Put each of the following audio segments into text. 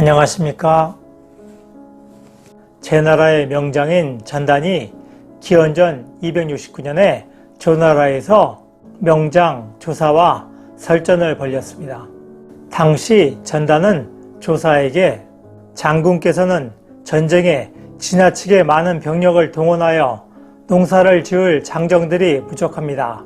안녕하십니까. 제 나라의 명장인 전단이 기원전 269년에 조나라에서 명장 조사와 설전을 벌였습니다. 당시 전단은 조사에게 장군께서는 전쟁에 지나치게 많은 병력을 동원하여 농사를 지을 장정들이 부족합니다.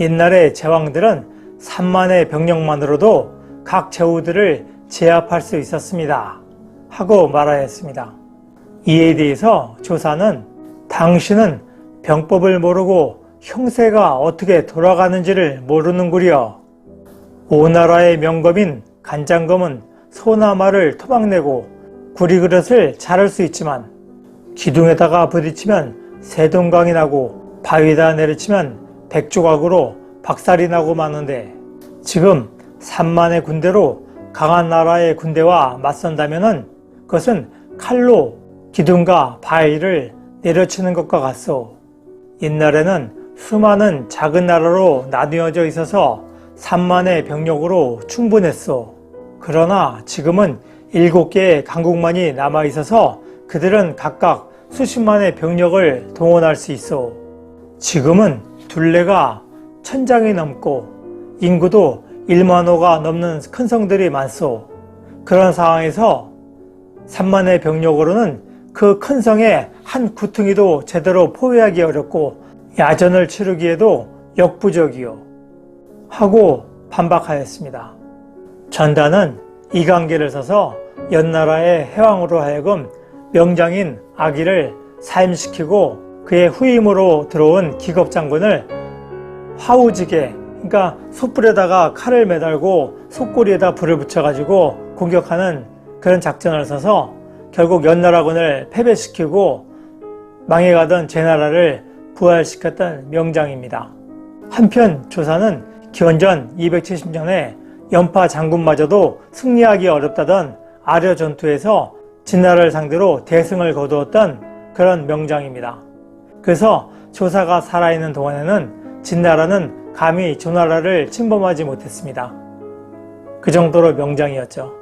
옛날의 제왕들은 3만의 병력만으로도 각 제후들을 제압할 수 있었습니다. 하고 말하였습니다. 이에 대해서 조사는 당신은 병법을 모르고 형세가 어떻게 돌아가는지를 모르는구려. 오나라의 명검인 간장검은 소나마를 토막내고 구리그릇을 자를 수 있지만 기둥에다가 부딪히면 세동강이 나고 바위에다 내리치면 백조각으로 박살이 나고 마는데 지금 3만의 군대로 강한 나라의 군대와 맞선다면은 그것은 칼로 기둥과 바위를 내려치는 것과 같소. 옛날에는 수많은 작은 나라로 나뉘어져 있어서 3만의 병력으로 충분했소. 그러나 지금은 7개의 강국만이 남아 있어서 그들은 각각 수십만의 병력을 동원할 수 있어. 지금은 둘레가 천장이 넘고 인구도 1만호가 넘는 큰 성들이 많소. 그런 상황에서 3만의 병력으로는 그 큰 성의 한 구퉁이도 제대로 포위하기 어렵고 야전을 치르기에도 역부족이요. 하고 반박하였습니다. 전단은 이 관계를 써서 연나라의 해왕으로 하여금 명장인 아기를 사임시키고 그의 후임으로 들어온 기겁장군을 화우지게 그러니까 숯불에다가 칼을 매달고 솥고리에다 불을 붙여가지고 공격하는 그런 작전을 써서 결국 연나라군을 패배시키고 망해가던 제나라를 부활시켰던 명장입니다. 한편 조사는 기원전 270년에 연파 장군마저도 승리하기 어렵다던 아려 전투에서 진나라를 상대로 대승을 거두었던 그런 명장입니다. 그래서 조사가 살아있는 동안에는 진나라는 감히 조나라를 침범하지 못했습니다. 그 정도로 명장이었죠.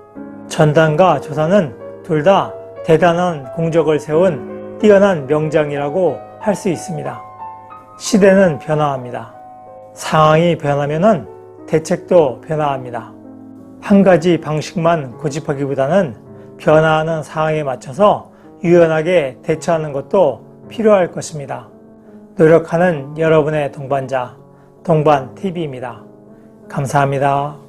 전단과 조사는 둘 다 대단한 공적을 세운 뛰어난 명장이라고 할 수 있습니다. 시대는 변화합니다. 상황이 변하면은 대책도 변화합니다. 한 가지 방식만 고집하기보다는 변화하는 상황에 맞춰서 유연하게 대처하는 것도 필요할 것입니다. 노력하는 여러분의 동반자, 동반TV입니다. 감사합니다.